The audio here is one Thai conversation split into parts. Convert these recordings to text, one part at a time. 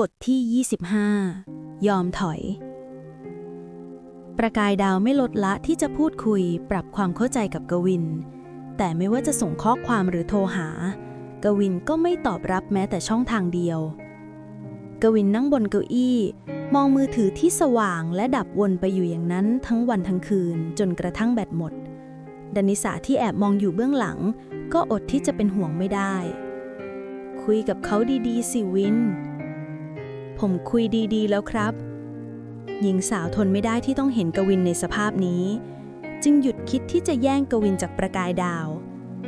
บทที่ 25 ยอมถอย ประกายดาวไม่ลดละที่จะพูดคุยปรับความเข้าใจกับกวิน แต่ไม่ว่าจะส่งข้อความหรือโทรหา กวินก็ไม่ตอบรับแม้แต่ช่องทางเดียว กวินนั่งบนเก้าอี้มองมือถือที่สว่างและดับวนไปอยู่อย่างนั้นทั้งวันทั้งคืนจนกระทั่งแบตหมดดานิสาที่แอบมองอยู่เบื้องหลัง ก็อดที่จะเป็นห่วงไม่ได้ คุยกับเขาดีๆสิวิน ผมคุยดีๆ แล้วครับ หญิงสาวทนไม่ได้ที่ต้องเห็นกวินในสภาพนี้ จึงหยุดคิดที่จะแย่งกวินจากประกายดาว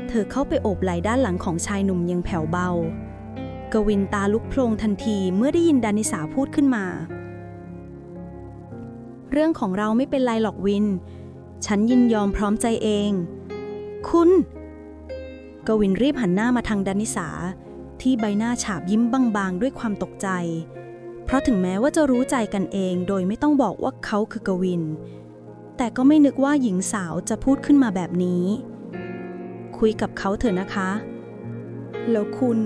เธอเข้าไปโอบไหล่ด้านหลังของชายหนุ่มยังแผ่วเบา กวินตาลุกโพลงทันทีเมื่อได้ยินดานิสาพูดขึ้นมา เรื่องของเราไม่เป็นไรหรอกวิน ฉันยินยอมพร้อมใจเอง คุณกวินรีบหันหน้ามาทางดานิสา ที่ใบหน้าฉาบยิ้มบางๆ ด้วยความตกใจ เพราะถึงแม้ว่าจะรู้ใจกันเองโดยไม่ต้องบอกว่าเขาคือกวิน แต่ก็ไม่นึกว่าหญิงสาวจะพูดขึ้นมาแบบนี้ คุยกับเขาเถอะนะคะ แล้วคุณ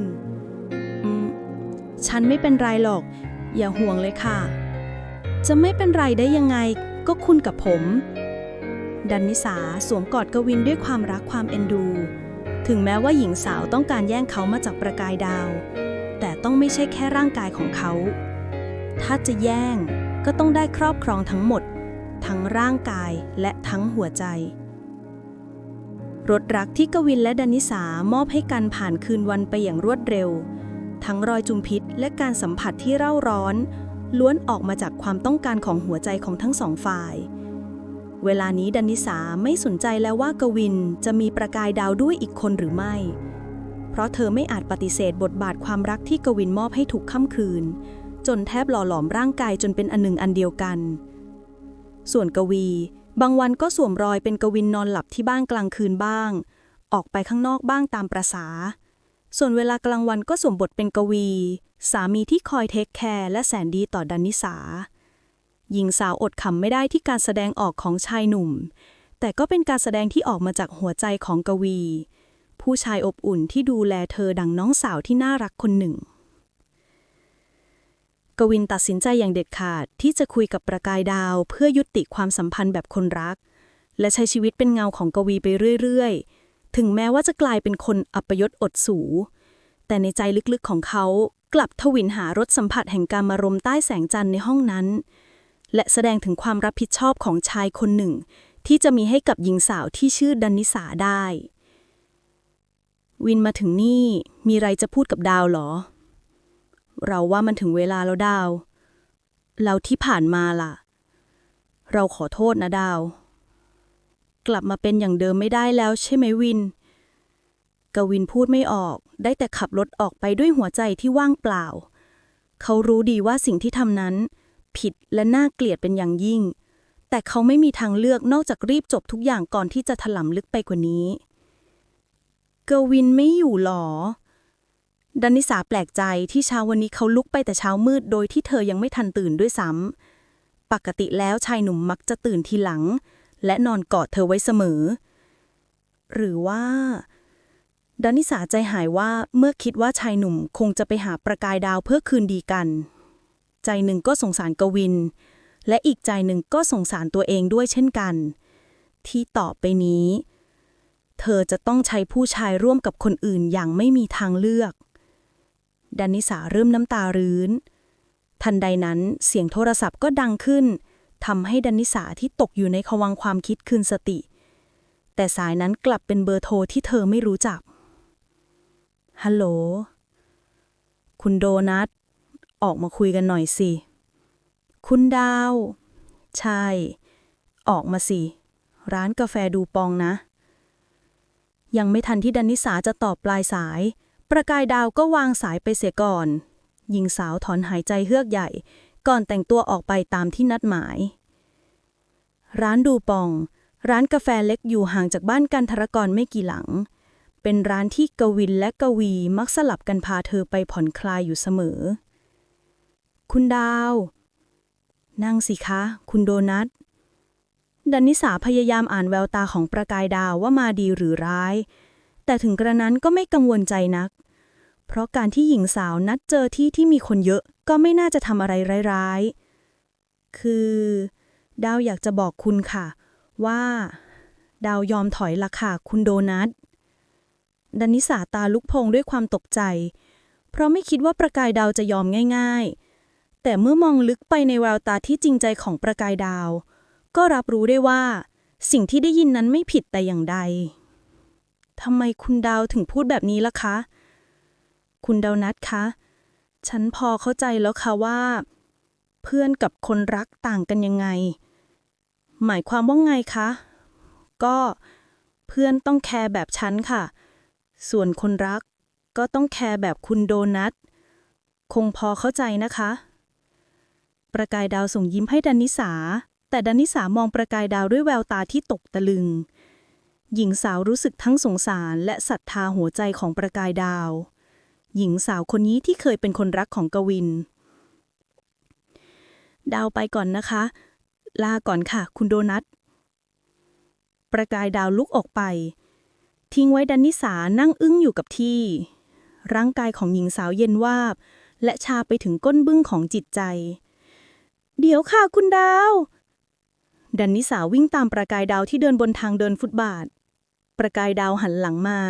ฉันไม่เป็นไรหรอก อย่าห่วงเลยค่ะ จะไม่เป็นไรได้ยังไงก็คุณกับผม ดันนิสาสวมกอดกวินด้วยความรักความเอ็นดู ถึงแม้ว่าหญิงสาวต้องการแย่งเขามาจากประกายดาว แต่ต้องไม่ใช่แค่ร่างกายของเขา ถ้าจะแย่งก็ต้องได้ครอบครองทั้งหมด ทั้งร่างกายและทั้งหัวใจ รถรักที่กวินและดานิสามอบให้กันผ่านคืนวันไปอย่างรวดเร็ว ทั้งรอยจุมพิษและการสัมผัสที่เร่าร้อน ล้วนออกมาจากความต้องการของหัวใจของทั้งสองฝ่าย เวลานี้ดานิสาไม่สนใจแล้วว่ากวินจะมีประกายดาวด้วยอีกคนหรือไม่ เพราะเธอไม่อาจปฏิเสธบทบาทความรักที่กวินมอบให้ถูกค่ำคืน จนแทบหล่อหลอมร่างกายจนเป็นอันหนึ่งอันเดียวกัน ส่วนกวี บางวันก็สวมรอยเป็นกวินนอนหลับที่บ้านกลางคืนบ้าง ออกไปข้างนอกบ้างตามประษา ส่วนเวลากลางวันก็สวมบทเป็นกวี สามีที่คอยเทคแคร์และแสนดีต่อดานิสา หญิงสาวอดขำไม่ได้ที่การแสดงออกของชายหนุ่ม แต่ก็เป็นการแสดงที่ออกมาจากหัวใจของกวี ผู้ชายอบอุ่นที่ดูแลเธอดังน้องสาวที่น่ารักคนหนึ่ง กวินตัดสินใจอย่างเด็ดขาดที่จะคุยกับประกายดาว เพื่อยุติความสัมพันธ์แบบคนรัก และใช้ชีวิตเป็นเงาของกวีไปเรื่อยๆ ถึงแม้ว่าจะกลายเป็นคนอัปยศอดสู แต่ในใจลึกๆของเขากลับทวินหารสสัมผัสแห่งการมารมใต้แสงจันทร์ในห้องนั้น และแสดงถึงความรับผิดชอบของชายคนหนึ่ง ที่จะมีให้กับหญิงสาวที่ชื่อดันนิสาได้ วินมาถึงนี่มีไรจะพูดกับดาวหรอ เราว่ามันถึงเวลาแล้วดาว เราที่ผ่านมาล่ะ เราขอโทษนะดาว กลับมาเป็นอย่างเดิมไม่ได้แล้วใช่ไหมวิน กวินพูดไม่ออก ได้แต่ขับรถออกไปด้วยหัวใจที่ว่างเปล่า เขารู้ดีว่าสิ่งที่ทำนั้น ผิดและน่าเกลียดเป็นอย่างยิ่ง แต่เขาไม่มีทางเลือกนอกจากรีบจบทุกอย่างก่อนที่จะถลำลึกไปกว่านี้ กวินไม่อยู่หรอ ดานิสาแปลกใจที่เช้าวันนี้เขาลุกไปแต่เช้ามืดโดยที่เธอยังไม่ทันตื่นด้วยซ้ำ ปกติแล้วชายหนุ่มมักจะตื่นทีหลัง และนอนกอดเธอไว้เสมอ หรือว่าดานิสาใจหายว่าเมื่อคิดว่าชายหนุ่มคงจะไปหาประกายดาวเพื่อคืนดีกัน ใจหนึ่งก็สงสารกวิน และอีกใจหนึ่งก็สงสารตัวเองด้วยเช่นกัน ที่ต่อไปนี้ เธอจะต้องใช้ผู้ชายร่วมกับคนอื่นอย่างไม่มีทางเลือก ดานิสาเริ่มน้ำตารื้น ทันใดนั้นเสียงโทรศัพท์ก็ดังขึ้นทำให้ดานิสาที่ตกอยู่ในขวังความคิดคืนสติ แต่สายนั้นกลับเป็นเบอร์โทรที่เธอไม่รู้จัก ฮัลโหล คุณโดนัท ออกมาคุยกันหน่อยสิ คุณดาว ใช่ ออกมาสิ ร้านกาแฟดูปองนะ ยังไม่ทันที่ดานิสาจะตอบปลายสาย ประกายดาวก็วางสายไปเสียก่อน หญิงสาวถอนหายใจเฮือกใหญ่ ก่อนแต่งตัวออกไปตามที่นัดหมาย ร้านดูปอง ร้านกาแฟเล็กอยู่ห่างจากบ้านกันทรกรไม่กี่หลัง เป็นร้านที่กวินและกวีมักสลับกันพาเธอไปผ่อนคลายอยู่เสมอ คุณดาว นั่งสิคะ คุณโดนัทดันนิสาพยายามอ่านแววตาของประกายดาวว่ามาดีหรือร้าย แต่ถึงกระนั้นก็ไม่กังวลใจนัก เพราะการที่หญิงสาวนัดเจอที่ที่มีคนเยอะก็ไม่น่าจะทำอะไรร้ายๆ คือ ดาวอยากจะบอกคุณค่ะ ว่า ดาวยอมถอยละค่ะคุณโดนัทดานิสาตาลุกพงด้วยความตกใจ เพราะไม่คิดว่าประกายดาวจะยอมง่าย ๆ แต่เมื่อมองลึกไปในแววตาที่จริงใจของประกายดาว ก็รับรู้ได้ว่า สิ่งที่ได้ยินนั้นไม่ผิดแต่อย่างใด ทำไมคุณดาวถึงพูดแบบนี้ล่ะคะ คุณดาวนัทคะ ฉันพอเข้าใจแล้วค่ะว่า เพื่อนกับคนรักต่างกันยังไง หมายความว่าไงคะ ก็เพื่อนต้องแคร์แบบฉันค่ะ ส่วนคนรักก็ต้องแคร์แบบคุณโดนัท คงพอเข้าใจนะคะ ประกายดาวส่งยิ้มให้ดานิสา แต่ดานิสามองประกายดาวด้วยแววตาที่ตกตะลึง หญิงสาวรู้สึกทั้งสงสารและศรัทธาหัวใจของประกายดาว หญิงสาวคนนี้ที่เคยเป็นคนรักของกวิน ดาวไปก่อนนะคะ ลาก่อนค่ะ คุณโดนัท ประกายดาวลุกออกไป ทิ้งไว้ดันนิสานั่งอึ้งอยู่กับที่ ร่างกายของหญิงสาวเย็นวาบ และชาไปถึงก้นบึ้งของจิตใจ เดี๋ยวค่ะคุณดาวดันนิสาวิ่งตามประกายดาวที่เดินบนทางเดินฟุตบาท ประกายดาวหันหลังมา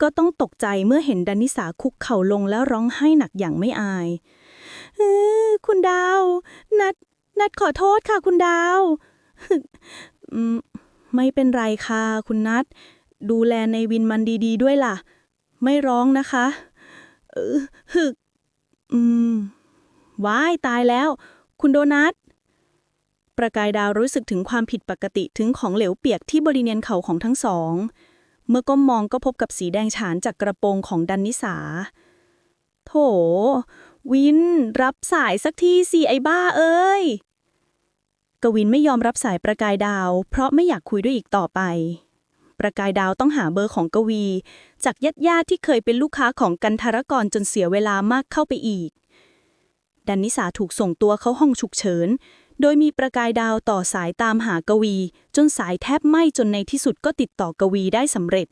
ก็ต้องตกใจเมื่อเห็นดันนิสาคุกเข่าลงแล้วร้องไห้หนักอย่างไม่อายเออคุณดาว นัด นัดขอโทษค่ะคุณดาวไม่เป็นไรค่ะ คุณนัด ดูแลในวินมันดีๆด้วยล่ะ ไม่ร้องนะคะเออฮึก อืมว้ายตายแล้ว คุณโดนัท ประกายดาวรู้สึกถึงความผิดปกติถึงของเหลวเปียกที่บริเวณเข่าของทั้งสอง เมื่อก้มมองก็พบกับสีแดงฉานจากกระโปรงของดันนิสา โถ วิน รับสายสักทีสิไอ้บ้าเอ้ย กวินไม่ยอมรับสายประกายดาว เพราะไม่อยากคุยด้วยอีกต่อไป ประกายดาวต้องหาเบอร์ของกวี จากญาติญาติที่เคยเป็นลูกค้าของกันทารกรจนเสียเวลามากเข้าไปอีกดันนิสาถูกส่งตัวเข้าห้องฉุกเฉิน โดยมีประกายดาวต่อสายตามหากวี จนสายแทบไหม้จนในที่สุดก็ติดต่อกวีได้สำเร็จ